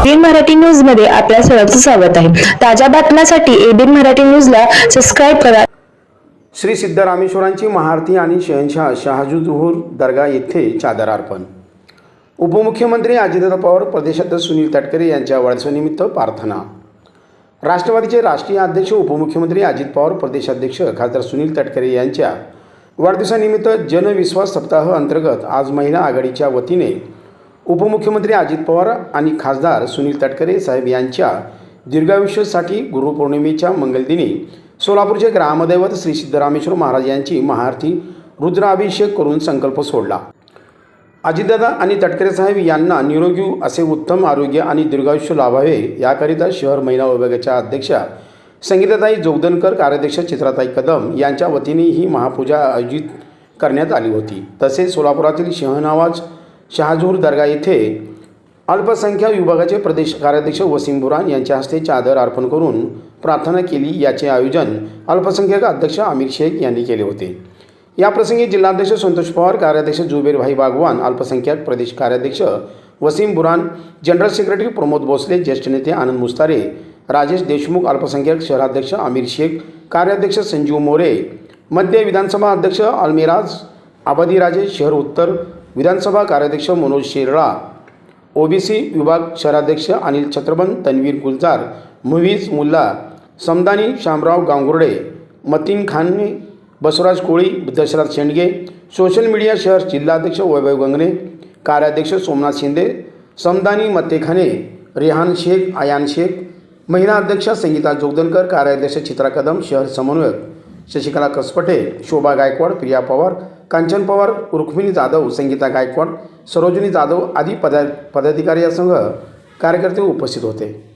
ABN Marathi न्यूजमध्ये आपल्या सर्वांचं स्वागत आहे. ताज्या बातम्यांसाठी एबीएन मराठी न्यूजला सबस्क्राईब करा. श्री सिद्धरामेश्वरांची महाआरती आणि शहनशाह शहाजूजहुर दर्गा येथे चादर अर्पण. उपमुख्यमंत्री अजितदादा पवार प्रदेशाध्यक्ष सुनील तटकरे यांच्या वाढदिवसानिमित्त प्रार्थना. राष्ट्रवादीचे राष्ट्रीय अध्यक्ष उपमुख्यमंत्री अजित पवार प्रदेशाध्यक्ष खासदार सुनील तटकरे यांच्या वाढदिवसानिमित्त जनविश्वास सप्ताह अंतर्गत आज महिला आघाडीच्या वतीने उपमुख्यमंत्री अजित पवार आणि खासदार सुनील तटकरे साहेब यांच्या दीर्घायुष्यासाठी गुरुपौर्णिमेच्या मंगलदिनी सोलापूरचे ग्रामदैवत श्री सिद्धरामेश्वर महाराज यांची महाआरती रुद्राभिषेक करून संकल्प सोडला. अजितदादा आणि तटकरे साहेब यांना निरोगी असे उत्तम आरोग्य आणि दीर्घायुष्य लाभावे याकरिता शहर महिला विभागाच्या अध्यक्षा संगीताताई जोगदनकर कार्याध्यक्ष चित्राताई कदम यांच्या वतीने ही महापूजा आयोजित करण्यात आली होती. तसेच सोलापुरातील शहनावाज शहाजूर दर्गा येथे अल्पसंख्याक विभागाचे प्रदेश कार्याध्यक्ष वसीम बुरान यांच्या हस्ते चादर अर्पण करून प्रार्थना केली. याचे आयोजन अल्पसंख्याक अध्यक्ष आमिर शेख यांनी केले होते. याप्रसंगी जिल्हाध्यक्ष संतोष पवार कार्याध्यक्ष जुबेरभाई बागवान अल्पसंख्याक प्रदेश कार्याध्यक्ष वसीम बुरान जनरल सेक्रेटरी प्रमोद भोसले ज्येष्ठ नेते आनंद मुस्तारे राजेश देशमुख अल्पसंख्याक शहराध्यक्ष आमिर शेख कार्याध्यक्ष संजीव मोरे मध्य विधानसभा अध्यक्ष अल्मिराज आबादीराजे शहर उत्तर विधानसभा कार्याध्यक्ष मनोज शेरळा ओबीसी विभाग शहराध्यक्ष Anil Chhatraban Tanveer Gulzar movies Mulla Samdani Shamrao Gangurde Matin Khane Basavaraj Koli Dasharath Shendge social media शहर जिल्हाध्यक्ष वैभव गंगणे कार्याध्यक्ष सोमनाथ शिंदे समदानी मत्तेखाने रेहान शेख आयान शेख महिला अध्यक्ष संगीता जोगदनकर कार्याध्यक्ष चित्रा कदम शहर समन्वयक शशिकला कसपटे शोभा गायकवाड प्रिया पवार कांचन पवार रुक्मिणी जाधव संगीता गायकवाड सरोजिनी जाधव आदी पदा पदाधिकारी यासह कार्यकर्ते उपस्थित होते.